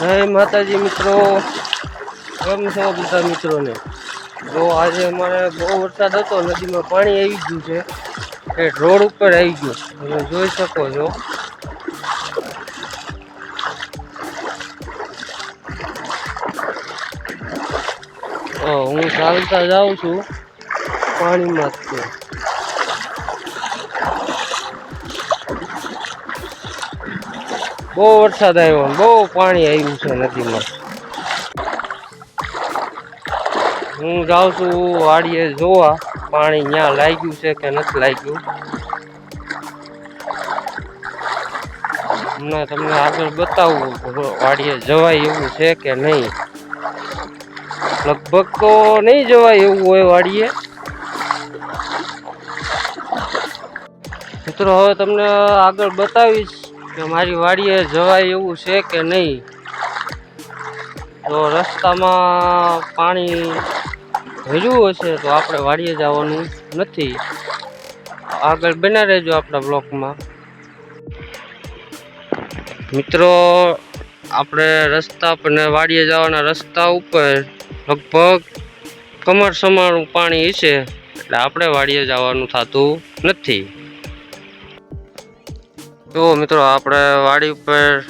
જય માતાજી મિત્રો. કેમ છો બધા મિત્રોને? જો આજે અમારે બહુ વરસાદ હતો, નદીમાં પાણી આવી ગયું છે. એ રોડ ઉપર આવી ગયું તમે જોઈ શકો છો. હું ચાલતા જાઉં છું પાણીમાં જ. બહુ વરસાદ આવ્યો બહુ પાણી આવ્યું છે નદીમાં. હું જાઉં છું વાડીએ જોવા. પાણી ત્યાં લાગ્યું છે કે નથી લાગ્યું. હમણાં તમને આગળ બતાવું, વાડીએ જવાય એવું છે કે નહીં? લગભગ તો નહીં જવાય એવું હોય વાડીએ. મિત્રો, હવે તમને આગળ બતાવીશ કે મારી વાડીએ જવાય એવું છે કે નહીં? તો રસ્તામાં પાણી ભર્યું હશે તો આપણે વાડીએ જવાનું નથી. આગળ બના રહેજો આપણા બ્લોકમાં. મિત્રો, આપણે રસ્તા પર ને વાડીએ જવાના રસ્તા ઉપર લગભગ કમર સમાણું પાણી હશે એટલે આપણે વાડીએ જવાનું થતું નથી. જો મિત્રો, આપણે વાડી ઉપર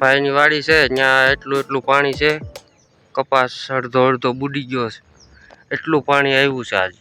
ભાઈની વાડી છે, ત્યાં એટલું એટલું પાણી છે. કપાસ અડધો અડધો બુડી ગયો છે. એટલું પાણી આવ્યું છે આજ.